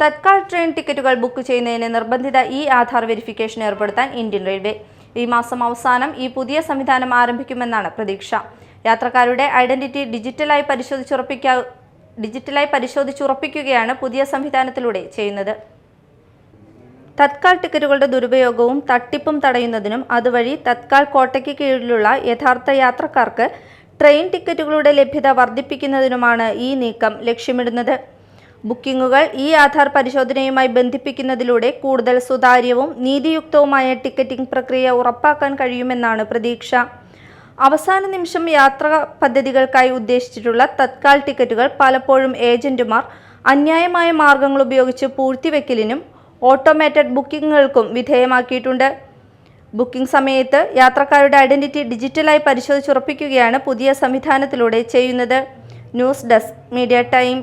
Tatkal train ടിക്കറ്റുകൾ book ചെയ്യുന്നതിന് നിർബന്ധിത ഇ ആധാർ വെരിഫിക്കേഷൻ ഏർപ്പെടുത്താൻ ഇന്ത്യൻ റെയിൽവേ ഈ മാസം അവസാനം ഈ പുതിയ സംവിധാനം ആരംഭിക്കുമെന്നാണ് പ്രതീക്ഷ. യാത്രക്കാരുടെ ഐഡന്റിറ്റി ഡിജിറ്റലായി പരിശോധിച്ചുറപ്പിക്കാ ഡിജിറ്റലായി പരിശോധിച്ചുറപ്പിക്കുകയാണ് പുതിയ സംവിധാനത്തിലൂടെ ചെയ്യുന്നത്. തത്കാൽ ടിക്കറ്റുകളുടെ ദുരുപയോഗവും തട്ടിപ്പും തടയുന്നതിനും അതുവഴി തത്കാൽ കോട്ടയ്ക്ക് കീഴിലുള്ള യഥാർത്ഥ യാത്രക്കാർക്ക് ട്രെയിൻ ടിക്കറ്റുകളുടെ ലഭ്യത വർദ്ധിപ്പിക്കുന്നതിനുമാണ് ഈ നീക്കം ലക്ഷ്യമിടുന്നത്. ബുക്കിംഗുകൾ ഈ ആധാർ പരിശോധനയുമായി ബന്ധിപ്പിക്കുന്നതിലൂടെ കൂടുതൽ സുതാര്യവും നീതിയുക്തവുമായ ടിക്കറ്റിംഗ് പ്രക്രിയ ഉറപ്പാക്കാൻ കഴിയുമെന്നാണ് പ്രതീക്ഷ. അവസാന നിമിഷം യാത്രാ പദ്ധതികൾക്കായി ഉദ്ദേശിച്ചിട്ടുള്ള തത്കാൽ ടിക്കറ്റുകൾ പലപ്പോഴും ഏജന്റുമാർ അന്യായമായ മാർഗങ്ങൾ ഉപയോഗിച്ച് പൂഴ്ത്തിവെക്കലിനും ഓട്ടോമേറ്റഡ് ബുക്കിംഗുകൾക്കും വിധേയമാക്കിയിട്ടുണ്ട്. ബുക്കിംഗ് സമയത്ത് യാത്രക്കാരുടെ ഐഡന്റിറ്റി ഡിജിറ്റലായി പരിശോധിച്ചുറപ്പിക്കുകയാണ് പുതിയ സംവിധാനത്തിലൂടെ ചെയ്യുന്നത്. News desk media time.